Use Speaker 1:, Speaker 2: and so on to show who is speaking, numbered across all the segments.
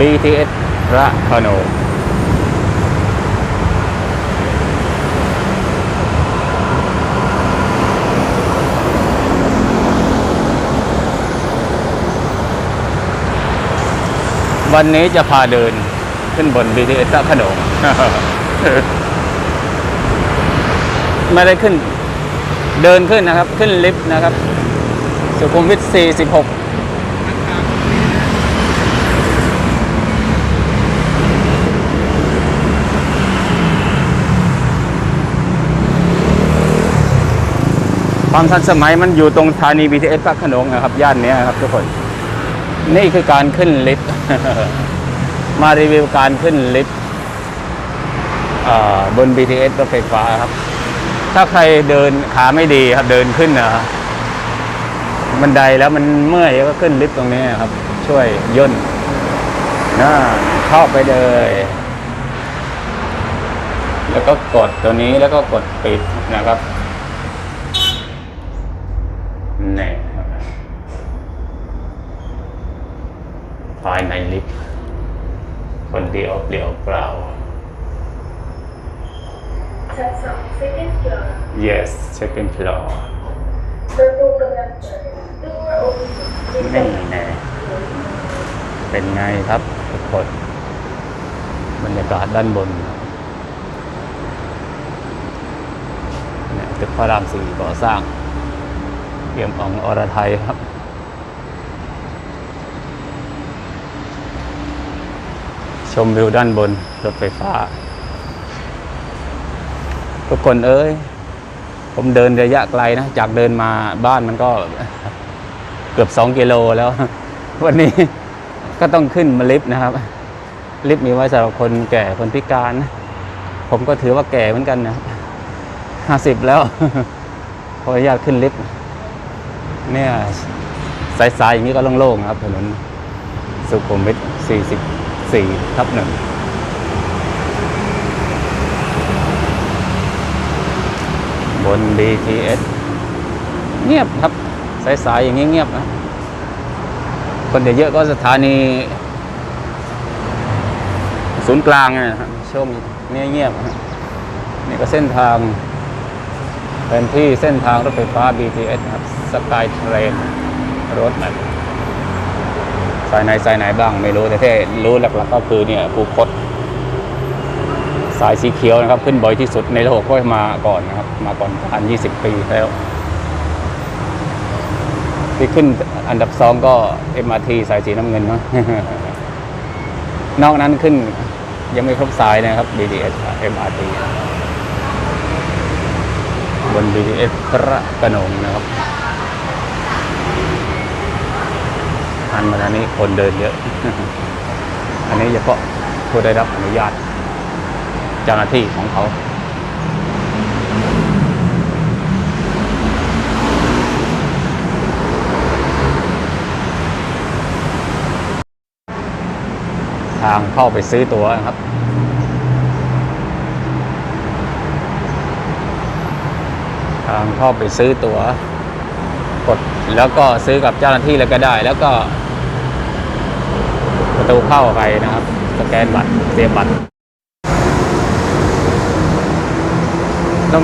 Speaker 1: BTS พระโขนงวันนี้จะพาเดินขึ้นบน BTS พระโขนงไม่ได้ขึ้น เดินขึ้นนะครับ ขึ้นลิฟต์นะครับ สุขุมวิท 46 ความทันสมัยมันอยู่ตรงสถานี BTS พระโขนงนะครับ ย่านนี้ครับทุกคน นี่คือการขึ้นลิฟต์ มารีวิวการขึ้นลิฟต์บน BTS รถไฟฟ้าครับ ถ้าใครเดินขาไม่ดีครับเดินขึ้นนะบันไดแล้วมันเมื่อยก็ขึ้นลิฟต์ตรงนี้ครับ ช่วยย่นนะเข้าไปเลย แล้วก็กดตัวนี้แล้วก็กดปิดนะครับ นี่ครับภายในลิฟต์คนเดียวเปลี่ยวเปล่า
Speaker 2: ชั้นสอง second floor
Speaker 1: yes second floor
Speaker 2: ประตูกำลังเปิด door open
Speaker 1: นี่แน่เป็นไงครับทุกคนบรรยากาศด้านบนเนี่ยตึกพระรามสี่ก่อสร้าง เอี่ยมอ่องอรไทยครับ ชมวิวด้านบนรถไฟฟ้า ทุกคนเอ้ย ผมเดินระยะไกลนะ จากเดินมาบ้านมันก็เกือบสองกิโลแล้ว วันนี้ก็ต้องขึ้นมาลิฟต์นะครับ ลิฟต์มีไว้สำหรับคนแก่คนพิการ ผมก็ถือว่าแก่เหมือนกันนะห้าสิบแล้วขออนุญาตขึ้นลิฟต์ เนี่ยสายๆอย่างนี้ก็โล่งๆครับถนนสุขุมวิท44ทับหนึ่งบน BTS เงียบครับ สายๆอย่างนี้เงียบนะ คนเยอะๆก็สถานี ศูนย์กลางเนยนะครับช่วงนี้เงียบนะนี่ก็เส้นทาง เป็นที่เส้นทางรถไฟฟ้า BTS ครับสกายเทรนรถแบบสายไหนสายไหนบ้างไม่รู้แต่ที่รู้หลักๆก็คือเนี่ยภูคตสายสีเขียวนะครับ ขึ้นบ่อยที่สุดในโลกก็มาก่อนนะครับ มาก่อนการ20 ปีแล้ว ที่ขึ้นอันดับสองก็ MRT สายสีน้ำเงินเนาะนอกนั้นขึ้นยังไม่ครบสายนะครับ BTS MRT บน BTS พระโขนงนะครับอันมาทางนี้คนเดินเยอะ อันนี้เฉพาะผู้ได้รับอนุญาตเจ้าหน้าที่ของเขาทางเข้าไปซื้อตั๋วนะครับ ทางเข้าไปซื้อตัว๋ว กดแล้วก็ซื้อกับเจ้าหน้าที่เลยก็ได้ แล้วก็ ประตูเข้าไปนะครับ สแกนบัตรเสียบบัตร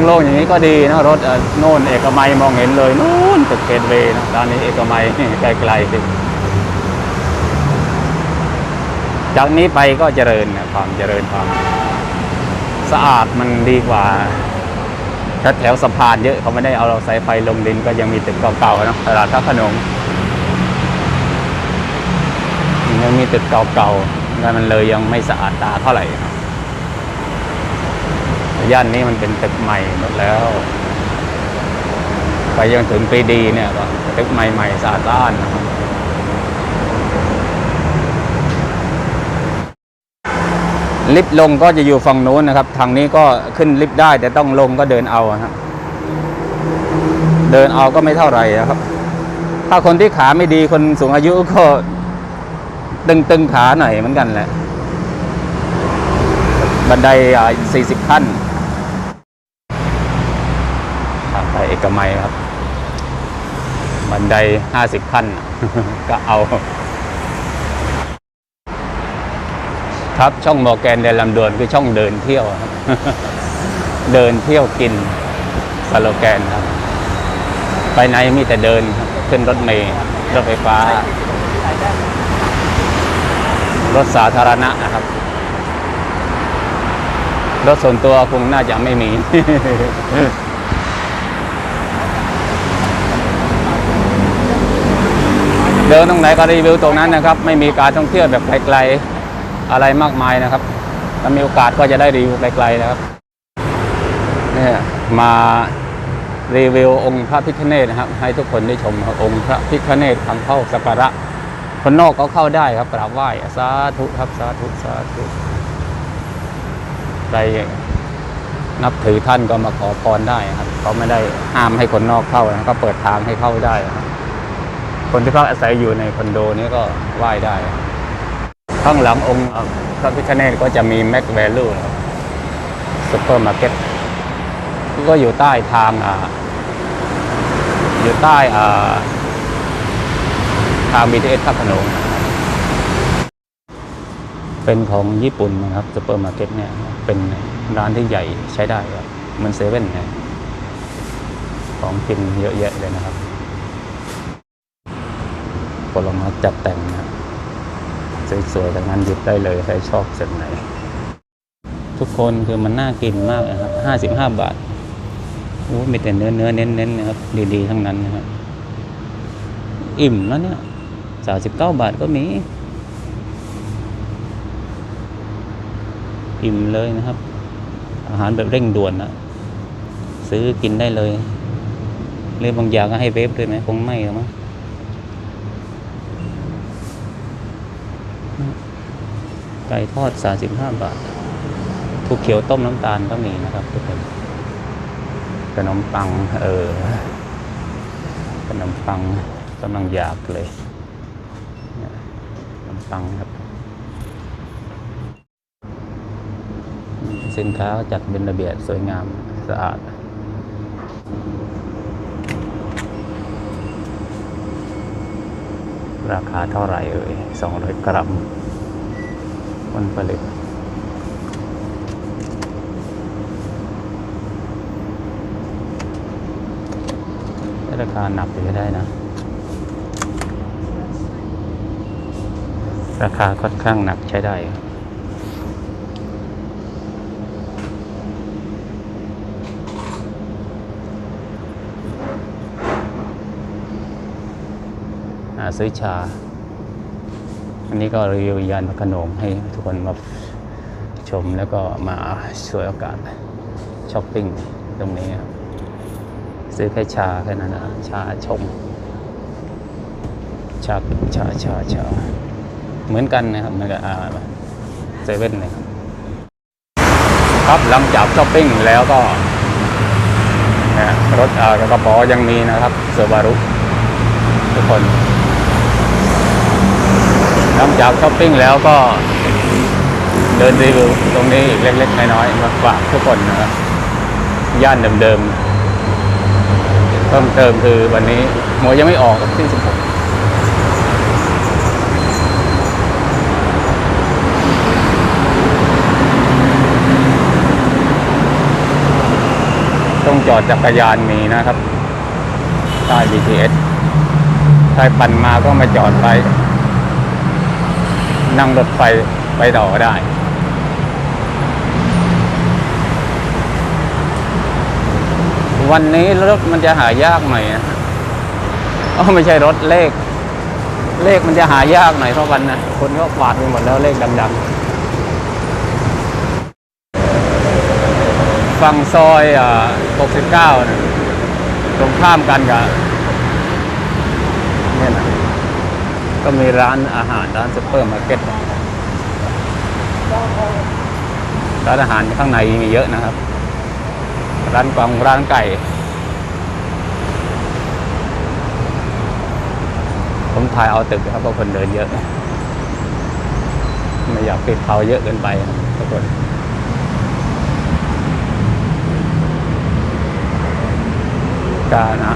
Speaker 1: โล่งๆอย่างนี้ก็ดีนะรถโน่นเอกมัยมองเห็นเลยนู่นตึกเกตเวย์นะด้านนี้เอกมัยไกลๆสิจากนี้ไปก็เจริญนะความเจริญความ สะอาดมันดีกว่า ถ้าแถวสะพานเยอะเขาไม่ได้เอาเราสายไฟลงดินก็ยังมีตึกเก่าๆนะตลาดท่าขนงยังมีตึกเก่าๆแล้วมันเลยยังไม่สะอาดตาเท่าไหร่ย่านนี้มันเป็นตึกใหม่หมดแล้ว ไปยังถึงปีดีเนี่ยก็ตึกใหม่ๆสะอาดสะอ้านนะครับ ลิฟต์ลงก็จะอยู่ฝั่งนู้นนะครับ ทางนี้ก็ขึ้นลิฟต์ได้แต่ต้องลงก็เดินเอาครับ เดินเอาก็ไม่เท่าไหร่ครับ ถ้าคนที่ขาไม่ดีคนสูงอายุก็ตึงๆขาหน่อยเหมือนกันแหละ บันไดอ่า40ขั้นทางไปเอกมัยครับ บันได50ขั้นก็เอา ครับ ช่องมอแกนเดนลำดวนคือช่องเดินเที่ยวครับเดินเที่ยวกินสโลแกนครับ ไปไหนมีแต่เดินครับขึ้นรถเมล์รถไฟฟ้า รถสาธารณะนะครับ รถส่วนตัวคงน่าจะไม่มีเดินตรงไหนก็รีวิวตรงนั้นนะครับ ไม่มีการท่องเที่ยวแบบไกลๆ อะไรมากมายนะครับถ้ามีโอกาสก็จะได้รีวิวไกลๆนะครับเนี่ยมารีวิวองค์พระพิฆเนศนะครับ ให้ทุกคนได้ชมองค์พระพิฆเนศทางเข้าสักการะคนนอกก็เข้าได้ครับกราบไหว้สาธุครับสาธุสาธุใครนับถือท่านก็มาขอพรได้ครับเขาไม่ได้ห้ามให้คนนอกเข้านะก็เปิดทางให้เข้าได้ครับคนที่พักอาศัยอยู่ในคอนโดนี้ก็ไหว้ได้ ข้างหลังองค์พระพิฆเนศก็จะมีแม็กแวลูซุปเปอร์มาร์เก็ตก็อยู่ใต้ทางอ่าอยู่ใต้อ่าทาง BTS พักขนงเป็นของญี่ปุ่นนะครับซูเปอร์มาร์เก็ตเนี่ยเป็นร้านที่ใหญ่ใช้ได้ครับเหมือนเซเว่นเนี่ยของกินเยอะแยะเลยนะครับผลไม้จัดแต่งนะ สวยๆทั้งนั้นหยิบได้เลยใครชอบส่วนไหน ทุกคนคือมันน่ากินมากนะครับห้าสิบห้าบาทโอ้มีแต่เนื้อเนื้อเน้นๆนะครับ ดีๆ ทั้งนั้นนะครับ อิ่มแล้วเนี่ยสาสิบเก้าบาทก็มี อิ่มเลยนะครับ อาหารแบบเร่งด่วนนะซื้อกินได้เลยหรือบางอย่างก็ให้เวฟด้วยไหมคงไม่หรอกมั้ง ไก่ทอดสาสิบห้าบาททุกเขียวต้มน้ำตาลก็มีนะครับทุกคนขนมปังเออขนมปังกำลังอยากเลยขนมปังครับสินค้าจัดเป็นระเบียบสวยงามสะอาดราคาเท่าไหร่เอ่ย200 กรัม ผลผลิตราคาหนักอยู่ได้นะ ราคาค่อนข้างหนักใช้ได้ซื้อชา อันนี้ก็รีวิวยานพระขนงให้ทุกคนมาชมแล้วก็มาช่วยโอกาสช้อปปิ้งตรงนี้ครับซื้อแค่ชาแค่นั้นนะชาชงชาชาชาชาเหมือนกันนะครับเหมือนกับอ่าเซเว่นเลยครับครับหลังจากช้อปปิ้งแล้วก็นะรถอ่ากระป๋อยังมีนะครับเซอร์บารุทุกคน หลังจากช้อปปิ้งแล้วก็เดินรีวิวตรงนี้อีกเล็ก ๆ น้อยๆมาฝากทุกคนนะครับย่านเดิมๆเพิ่มเติมคือวันนี้หมวยยังไม่ออกที่16ต้องจอดจักรยานมีนะครับใต้ BTS ใครปั่นมาก็มาจอดไป นั่งรถไฟไปต่อได้วันนี้รถมันจะหายากหน่อยนะอ๋อไม่ใช่รถเลข เลขมันจะหายากหน่อยเพราะวันนะคนก็ฝาดไปหมดแล้วเลขดำๆฝั่งซอยอ่า69นะตรงข้ามกันกับเนี่ยนะ ก็มีร้านอาหารร้านซุปเปอร์มาร์เก็ตร้านอาหารข้างในมีเยอะนะครับ ร้านกวางร้านไก่ ผมถ่ายเอาตึกครับเพราะคนเดินเยอะ ไม่อยากปิดเขาเยอะเกินไปทุกคนกานะ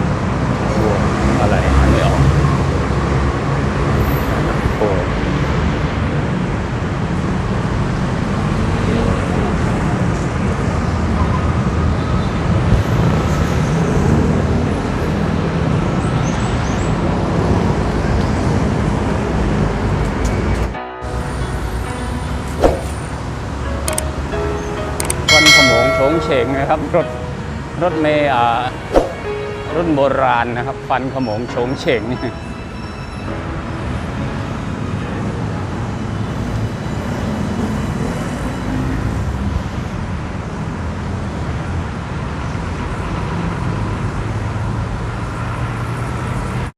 Speaker 1: งนะครับ รถรถเมย์อ่ารุ่นโบราณนะครับ ฟันขมงโฉงเฉง